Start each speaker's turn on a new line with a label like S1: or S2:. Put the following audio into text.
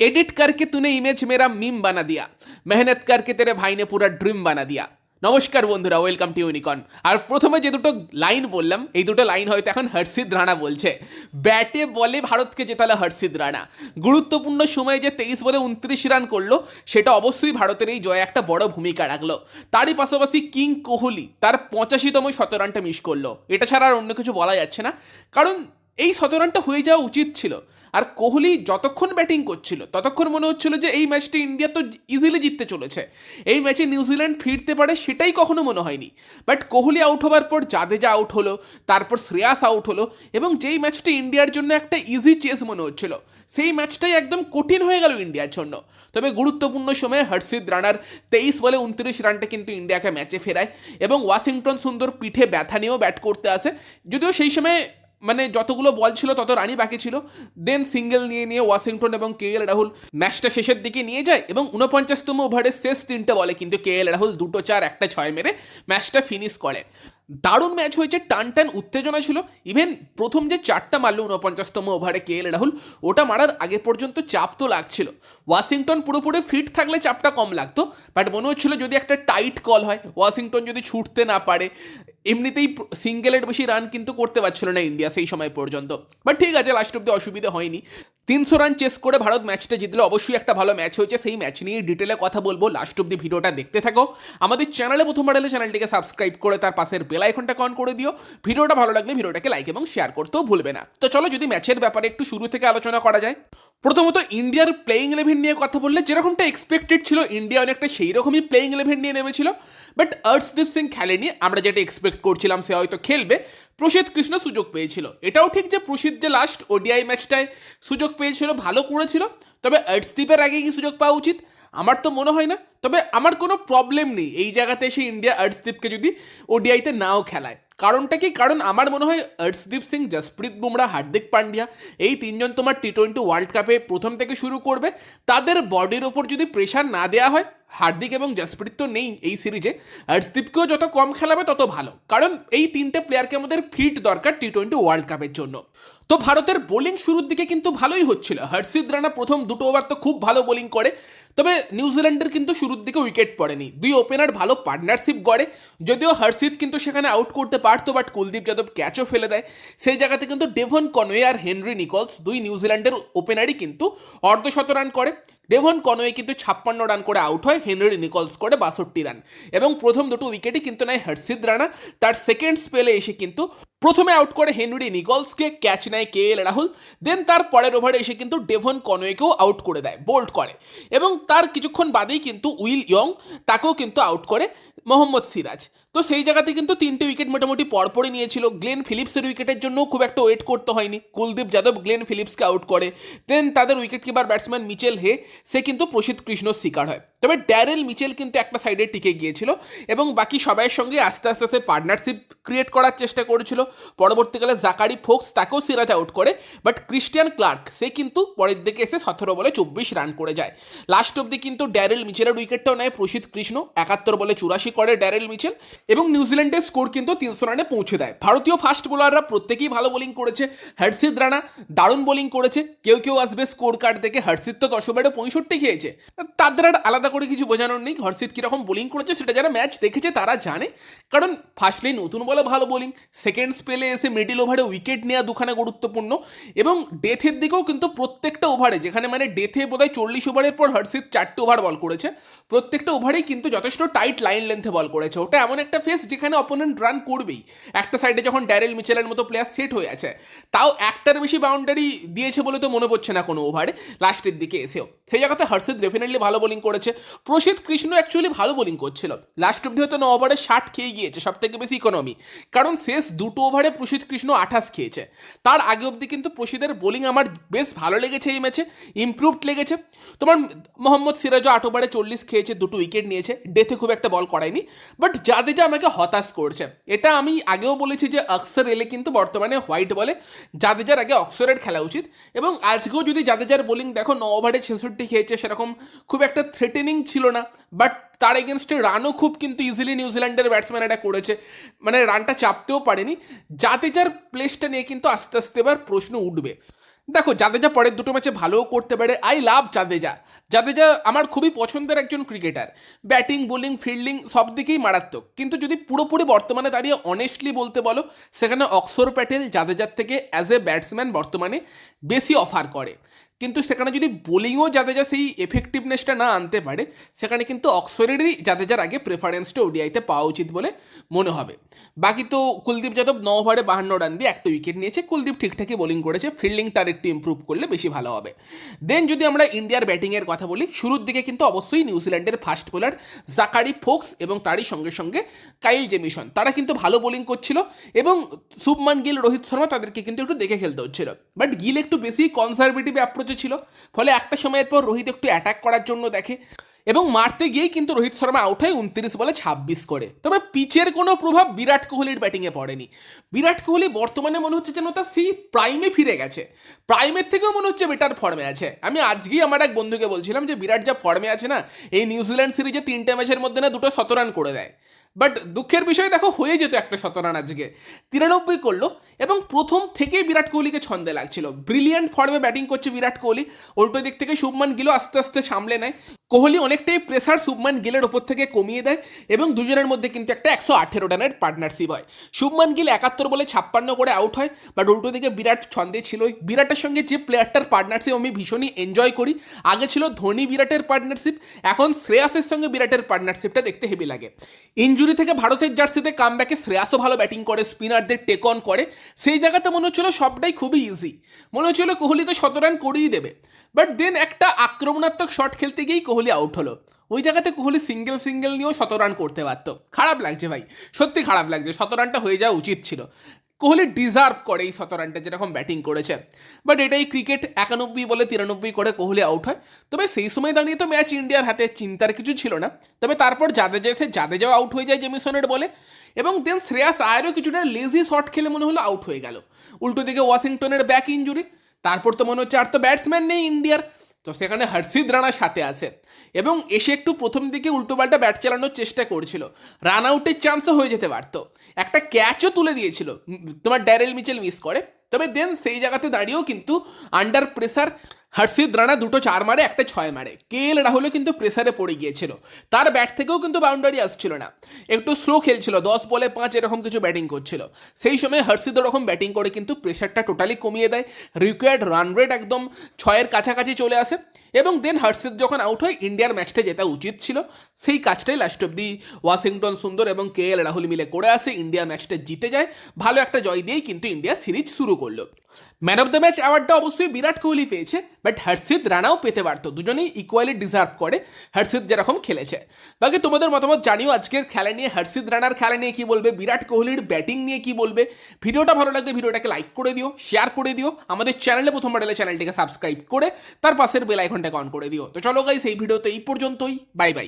S1: Edit करके तूने image मेरा मीम बना दिया मेहनत करके तेरे भाई ने पूरा ड्रीम बना दिया নমস্কার বন্ধুরা ওয়েলকাম টু ইউনিকন আর প্রথমে যে দুটো লাইন বললাম এই দুটো লাইন হয়তো এখন হর্ষিদ রানা বলছে ব্যাটে বলে ভারতকে জেতালো হর্ষিদ রানা গুরুত্বপূর্ণ সময়ে যে তেইশ বলে উনত্রিশ রান করলো সেটা অবশ্যই ভারতের এই জয়ে একটা বড় ভূমিকা রাখলো তারই পাশাপাশি কিং কোহলি তার পঁচাশিতম শত রানটা মিস করলো এটা ছাড়া আর অন্য কিছু বলা যাচ্ছে না কারণ এই শত রানটা হয়ে যাওয়া উচিত ছিল আর কোহলি যতক্ষণ ব্যাটিং করছিল, ততক্ষণ মনে হচ্ছিল যে এই ম্যাচটি ইন্ডিয়া তো ইজিলি জিততে চলেছে। এই ম্যাচে নিউজিল্যান্ড ফিরতে পারে সেটাই কখনো মনে হয়নি। বাট কোহলি আউট হবার পর জাদেজা আউট হলো, তারপর শ্রেয়াস আউট হলো এবং যেই ম্যাচটি ইন্ডিয়ার জন্য একটা ইজি চেস মনে হচ্ছিল, সেই ম্যাচটাই একদম কঠিন হয়ে গেল ইন্ডিয়ার জন্য। তবে গুরুত্বপূর্ণ সময়ে হর্ষিদ রানার তেইশ বলে উনত্রিশ রানটা কিন্তু ইন্ডিয়াকে ম্যাচে ফেরায় এবং ওয়াশিংটন সুন্দর পিঠে ব্যথা নিয়েও ব্যাট করতে আসে, যদিও সেই সময় মানে যতগুলো বল ছিল, তত রানই বাকি ছিল। দেন সিঙ্গেল নিয়ে নিয়ে ওয়াশিংটন এবং কে এল রাহুল ম্যাচটা শেষের দিকে নিয়ে যায় এবং উনপঞ্চাশতম ওভারের শেষ তিনটে বলে কিন্তু কে এল রাহুল দুটো চার, একটা ছয় মেরে ম্যাচটা ফিনিশ করে। দারুণ ম্যাচ হয়েছে, টান টান উত্তেজনা ছিল। ইভেন প্রথম যে চারটা মারলো উনপঞ্চাশতম ওভারে কে এল রাহুল, ওটা মারার আগে পর্যন্ত চাপ তো লাগছিল। ওয়াশিংটন পুরোপুরি ফিট থাকলে চাপটা কম লাগতো বাট মনে হচ্ছিল যদি একটা টাইট কল হয়, ওয়াশিংটন যদি ছুটতে না পারে, এমনিতেই সিঙ্গেলের বেশি রান কিন্তু করতে পারছিল না ইন্ডিয়া সেই সময় পর্যন্ত। বাট ঠিক আছে লাস্ট অব্দি অসুবিধা হয়নি। তিনশো রান চেস করে ভারত ম্যাচটা জিতলে, অবশ্যই একটা ভালো ম্যাচ হয়েছে, সেই ম্যাচ নিয়ে ডিটেলে কথা বলব। লাস্ট অব্দি ভিডিওটা দেখতে থাকো। আমাদের চ্যানেলে প্রথমবার এলে চ্যানেলটিকে সাবস্ক্রাইব করে তার পাশের বেল আইকনটা অন করে দিও। ভিডিওটা ভালো লাগলে ভিডিওটাকে লাইক এবং শেয়ার করতেও ভুলবে না। তো চলো যদি ম্যাচের ব্যাপারে একটু শুরু থেকে আলোচনা করা যায়। প্রথমত ইন্ডিয়ার প্লেইং ইলেভেন নিয়ে কথা বললে যেরকমটা এক্সপেক্টেড ছিল, ইন্ডিয়া অনেকটা সেই রকমই প্লেইং ইলেভেন নিয়ে নেমেছিল। বাট অর্শদীপ সিং খেলেনি, আমরা যেটা এক্সপেক্ট করছিলাম সে হয়তো খেলবে। প্রসিদ্ধ কৃষ্ণ সুযোগ পেয়েছিল। এটাও ঠিক যে প্রসিদ্ধ যে লাস্ট ওডিআই ম্যাচটায় সুযোগ পেয়েছিল, ভালো করেছিল। তবে অর্শদীপের আগে কি সুযোগ পাওয়া উচিত? আমার তো মনে হয় না, তবে আমার কোনো প্রবলেম নেই এই জায়গাতে এসে ইন্ডিয়া অর্শদীপকে যদি ওডিআইতে নাও খেলায়। কারণটা কি? কারণ আমার মনে হয় অর্শদীপ সিং জসপ্রীত বুমরা হার্দিক পান্ডিয়া এই তিনজন তোমার টি টোয়েন্টি ওয়ার্ল্ড কাপে প্রথম থেকে শুরু করবে। তাদের বডির ওপর যদি প্রেশার না দেওয়া হয় হার্দিক এবং জসপ্রীত তো নেই এই সিরিজে হর্ষদীপকেও যত কম খেলাবে, তত ভালো। কারণ এই তিনটে প্লেয়ারকে আমাদের ফিট দরকার টি টোয়েন্টি ওয়ার্ল্ড কাপের জন্য। তো ভারতের বোলিং শুরুর দিকে কিন্তু ভালোই হচ্ছিল। হর্ষিদ রানা প্রথম দুটো ওভার তো খুব ভালো বোলিং করে। তবে নিউজিল্যান্ডের কিন্তু শুরুর দিকে উইকেট পড়েনি। দুই ওপেনার ভালো পার্টনারশিপ গড়ে, যদিও হর্ষিত কিন্তু সেখানে আউট করতে পারতো বাট কুলদীপ যাদব ক্যাচও ফেলে দেয়। সেই জায়গাতে কিন্তু ডেভন কনওয়ে আর হেনরি নিকলস দুই নিউজিল্যান্ডের ওপেনারই কিন্তু অর্ধশত রান করে। ডেভন কনওয়ে কিন্তু ছাপ্পান্ন রান করে আউট হয়, হেনরি নিকলস করে বাষট্টি রান। এবং প্রথম দুটো উইকেটই কিন্তু নেয় হর্ষিদ রানা। তার সেকেন্ড স্পেলে এসে কিন্তু প্রথমে আউট করে হেনরি নিকলসকে, ক্যাচ নেয় কে এল রাহুল। দেন তার পরের ওভারে এসে কিন্তু ডেভন কনওয়েকেও আউট করে দেয়, বোল্ড করে। এবং তার কিছুক্ষণ বাদেই কিন্তু উইল ইয়ং তাকেও কিন্তু আউট করে মোহাম্মদ সিরাজ। তো সেই জায়গাতে কিন্তু তিনটে উইকেট মোটামুটি পরপরই নিয়েছিল। গ্লেন ফিলিপসের উইকেটের জন্য খুব একটা ওয়েট করতে হয়নি। কুলদীপ যাদব গ্লেন ফিলিপসকে আউট করে। দেন তাদের wicket keeper batsman Mitchell Hay, সে কিন্তু প্রসিদ্ধ কৃষ্ণর শিকার হয়। তবে ড্যারেল মিচেল কিন্তু একটা সাইডে টিকে গিয়েছিল এবং বাকি সবাইয়ের সঙ্গে আস্তে আস্তে আস্তে পার্টনারশিপ ক্রিয়েট করার চেষ্টা করেছিল। পরবর্তীকালে জাকারি ফোক্স তাকেও সিরাজ আউট করে বাট ক্রিস্টিয়ান ক্লার্ক সে কিন্তু পরের দিকে এসে সতেরো বলে চব্বিশ রান করে যায়। লাস্ট অব্দি কিন্তু ড্যারেল মিচেলের উইকেটটাও নেয় প্রসিদ্ধ কৃষ্ণ। একাত্তর বলে চুরাশি করে ড্যারেল মিচেল। এবং নিউজিল্যান্ডের স্কোর কিন্তু তিনশো রানে পৌঁছে দেয়। ভারতীয় ফাস্ট বোলাররা প্রত্যেকেই ভালো বোলিং করেছে। হর্ষিদ রানা দারুণ বোলিং করেছে। কেউ কেউ আসবে স্কোর কার্ড দেখে হার্সিদ তো দশ ওভারে পঁয়ষট্টি খেয়েছে। তাদের আর আলাদা করে কিছু বোঝানোর নেই। হর্ষিদ কীরকম বোলিং করেছে সেটা যারা ম্যাচ দেখেছে তারা জানে। কারণ ফার্স্টলি নতুন বলে ভালো বোলিং সেকেন্ড স্পেলে এসে মিডিল ওভারে উইকেট নেওয়া দুখানে গুরুত্বপূর্ণ এবং ডেথের দিকেও কিন্তু প্রত্যেকটা ওভারে যেখানে মানে ডেথে বোধহয় চল্লিশ ওভারের পর হর্ষিদ চারটে ওভার বল করেছে। প্রত্যেকটা ওভারেই কিন্তু যথেষ্ট টাইট লাইন লেন্থে বল করেছে। ওটা এমন একটা ফেস যেখানে অপোনেন্ট রান করবেই। একটা সাইডে যখন ড্যারেল মিচেলের মতো প্লেয়ার সেট হয়ে আছে, তাও একটার বেশি বাউন্ডারি দিয়েছে বলে তো মনে পড়ছে না কোনো ওভারে লাস্টের দিকে এসেও। সেই জায়গাতে হর্ষিদ ডেফিনেটলি ভালো বোলিং করেছে। প্রসিদ্ধ কৃষ্ণ অ্যাকচুয়ালি ভালো বোলিং করছিল। লাস্ট অব্দি হয়তো ন ওভারে ষাট খেয়ে গিয়েছে সব থেকে বেশি ইকোনমি কারণ শেষ দুটো ওভারে প্রসিদ্ধ কৃষ্ণ আঠাশ খেয়েছে। তার আগে অবধি কিন্তু প্রসিদ্ধের বোলিং আমার বেশ ভালো লেগেছে এই ম্যাচে ইমপ্রুভড লেগেছে। তোমার মোহাম্মদ সিরাজও আট ওভারে চল্লিশ খেয়েছে, দুটো উইকেট নিয়েছে ডেথে খুব একটা বল করায়নি। বাট জাদেজা আমাকে হতাশ করছে, এটা আমি আগেও বলেছি যে অক্সর এলে কিন্তু বর্তমানে হোয়াইট বলে জাদেজার আগে অক্সরের খেলা উচিত। এবং আজকেও যদি জাদেজার বোলিং দেখো, ন ওভারে ছেষট্টি খেয়েছে, সেরকম খুব একটা থ্রেটেনিং ছিল না। বাট তার এগেনস্টে রানও খুব কিন্তু ইজিলি নিউজিল্যান্ডের ব্যাটসম্যান এটা করেছে। মানে রানটা চাপতেও পারেনি। জাদেজার প্লেসটা নিয়ে কিন্তু আস্তে আস্তে এবার প্রশ্ন উঠবে। দেখো, জাদেজা পরের দুটো ম্যাচে ভালোও করতে পারে। I love Jadeja. জাদেজা আমার খুবই পছন্দের একজন ক্রিকেটার ব্যাটিং বোলিং ফিল্ডিং সব দিকেই মারাত্মক। কিন্তু যদি পুরোপুরি বর্তমানে দাঁড়িয়ে অনেস্টলি বলতে বলো, সেখানে অক্ষর প্যাটেল জাদেজার থেকে অ্যাজ এ ব্যাটসম্যান বর্তমানে বেশি অফার করে। কিন্তু সেখানে যদি বোলিংও জাদেজা সেই এফেক্টিভনেসটা না আনতে পারে, সেখানে কিন্তু অক্সরেরই জাদেজার আগে প্রেফারেন্সটা ওডিআইতে পাওয়া উচিত বলে মনে হবে। বাকি তো কুলদীপ যাদব ন ওভারে বাহান্ন রান দিয়ে একটা উইকেট নিয়েছে। কুলদীপ ঠিকঠাকই বোলিং করেছে ফিল্ডিংটার একটু ইম্প্রুভ করলে বেশি ভালো হবে। দেন যদি আমরা ইন্ডিয়ার ব্যাটিংয়ের কথা বলি, শুরুর দিকে কিন্তু অবশ্যই নিউজিল্যান্ডের ফাস্ট বোলার জাকারি ফোক্স এবং তারই সঙ্গে সঙ্গে কাইল জেমিসন তারা কিন্তু ভালো বোলিং করছিল এবং শুভমান গিল, রোহিত শর্মা তাদেরকে কিন্তু একটু দেখে খেলতে হচ্ছিল। বাট গিল একটু বেশি কনজারভেটিভ অ্যাপ্রোচে ছিল। ফলে একটা সময়ের পর রোহিত একটু অ্যাটাক করার জন্য দেখে এবং মারতে গিয়েই কিন্তু রোহিত শর্মা আউট হয় উনত্রিশ বলে ছাব্বিশ করে। তবে পিচের কোনো প্রভাব বিরাট কোহলির ব্যাটিংয়ে পড়েনি। বিরাট কোহলি বর্তমানে মনে হচ্ছে যেন তার সেই প্রাইমে ফিরে গেছে। প্রাইমের থেকেও মনে হচ্ছে বেটার ফর্মে আছে। আমি আজকেই আমার এক বন্ধুকে বলছিলাম যে বিরাট যা ফর্মে আছে না, এই নিউজিল্যান্ড সিরিজে তিনটে ম্যাচের মধ্যে না দুটো শতরান করে দেয়। বাট দুঃখের বিষয় দেখো, হয়ে যেত একটা শতরান আজকে তিরানব্বই করল এবং প্রথম থেকেই বিরাট কোহলিকে ছন্দে লাগছিল। ব্রিলিয়ান্ট ফর্মে ব্যাটিং করছে বিরাট কোহলি। উল্টো দিক থেকে শুভমান গিলও আস্তে আস্তে সামলে নেয়। কোহলি অনেকটাই প্রেসার শুভমান গিলের ওপর থেকে কমিয়ে দেয় এবং দুজনের মধ্যে কিন্তু একটা একশো আঠেরো রানের পার্টনারশিপ হয়। শুভমান গিল একাত্তর বলে ছাপ্পান্ন করে আউট হয় বাট উল্টো দিকে বিরাট ছন্দে ছিলই। বিরাটের সঙ্গে যে প্লেয়ারটার পার্টনারশিপ আমি ভীষণই এনজয় করি। আগে ছিল ধোনি বিরাটের পার্টনারশিপ এখন শ্রেয়াসের সঙ্গে বিরাটের পার্টনারশিপটা দেখতে হেভি লাগে। ইঞ্জুরি থেকে ভারতের জার্সিতে কামব্যাকে শ্রেয়াসও ভালো ব্যাটিং করে স্পিনারদের টেক অন করে। সেই জায়গাতে মনে হচ্ছিল সবটাই খুবই ইজি মনে হচ্ছিল কোহলি তো শত রান করেই দেবে। বাট দেন একটা আক্রমণাত্মক শট খেলতে গিয়েই কোহলি আউট হলো। ওই জায়গাতে কোহলি সিঙ্গেল সিঙ্গেল নিয়েও শত রান করতে পারতো। খারাপ লাগছে ভাই, সত্যি খারাপ লাগছে। শত রানটা হয়ে যাওয়া উচিত ছিল। কোহলি ডিজার্ভ করে এই শত রানটা যেরকম ব্যাটিং করেছে। বাট এটাই ক্রিকেট একানব্বই বলে তিরানব্বই করে কোহলি আউট হয়। তবে সেই সময় দাঁড়িয়ে তো ম্যাচ ইন্ডিয়ার হাতে চিন্তার কিছু ছিল না। তবে তারপর জাদেজা এসে জাদেজাও আউট হয়ে যায় জেমিসনের বলে। এবং দেন শ্রেয়াস আয়েরও কিছুটা লেজি শট খেলে মনে হলো আউট হয়ে গেল। উল্টো দিকে ওয়াশিংটনের ব্যাক ইঞ্জুরি তারপর তো মনে হচ্ছে আর তো ব্যাটসম্যান নেই ইন্ডিয়ার তো সেখানে হর্ষিদ রানা সাথে আছে। এবং এসে একটু প্রথম দিকে উল্টোপাল্টা ব্যাট চালানোর চেষ্টা করছিল। রান আউটের চান্সও হয়ে যেতে পারতো। একটা ক্যাচও তুলে দিয়েছিল। তোমার ড্যারেল মিচেল মিস করে। তবে দেন সেই জায়গাতে দাঁড়িয়েও কিন্তু আন্ডার প্রেসার হর্ষিদ রানা দুটো চার মারে, একটা ছয় মারে। কে এল রাহুলও কিন্তু প্রেসারে পড়ে গিয়েছিল। তার ব্যাট থেকেও কিন্তু বাউন্ডারি আসছিল না। একটু স্লো খেলছিল, দশ বলে পাঁচ এরকম কিছু ব্যাটিং করছিল। সেই সময় হর্ষিদ ওরকম ব্যাটিং করে কিন্তু প্রেসারটা টোটালি কমিয়ে দেয়। রিকোয়ার্ড রান রেট একদম ছয়ের কাছাকাছি চলে আসে এবং দেন হর্ষিদ যখন আউট হয় ইন্ডিয়ার ম্যাচটা জেতা উচিত ছিল। সেই কাজটাই লাস্ট অব দি ওয়াশিংটন সুন্দর এবং কে এল রাহুল মিলে করে আসে। ইন্ডিয়া ম্যাচটা জিতে যায়। ভালো একটা জয় দিয়েই কিন্তু ইন্ডিয়া সিরিজ শুরু করল। ম্যান অফ দ্য ম্যাচ অ্যাওয়ার্ডটা অবশ্যই বিরাট কোহলি পেয়েছে বাট হর্ষিদ রানাও পেতে পারতো। দুজনেই ইকুয়ালি ডিজার্ভ করে হর্ষিদ যেরকম খেলেছে। বাকি তোমাদের মতামত জানিও আজকের খেলা নিয়ে। হর্ষিদ রানার খেলা নিয়ে কি বলবে? বিরাট কোহলির ব্যাটিং নিয়ে কি বলবে? ভিডিওটা ভালো লাগলে ভিডিওটাকে লাইক করে দিও শেয়ার করে দিও। আমাদের চ্যানেলে প্রথমবার এলে চ্যানেলটিকে সাবস্ক্রাইব করে, তার পাশের বেল আইকনটাকে অন করে দিও। তো চলো গাইস এই ভিডিওতে এই পর্যন্তই। Bye bye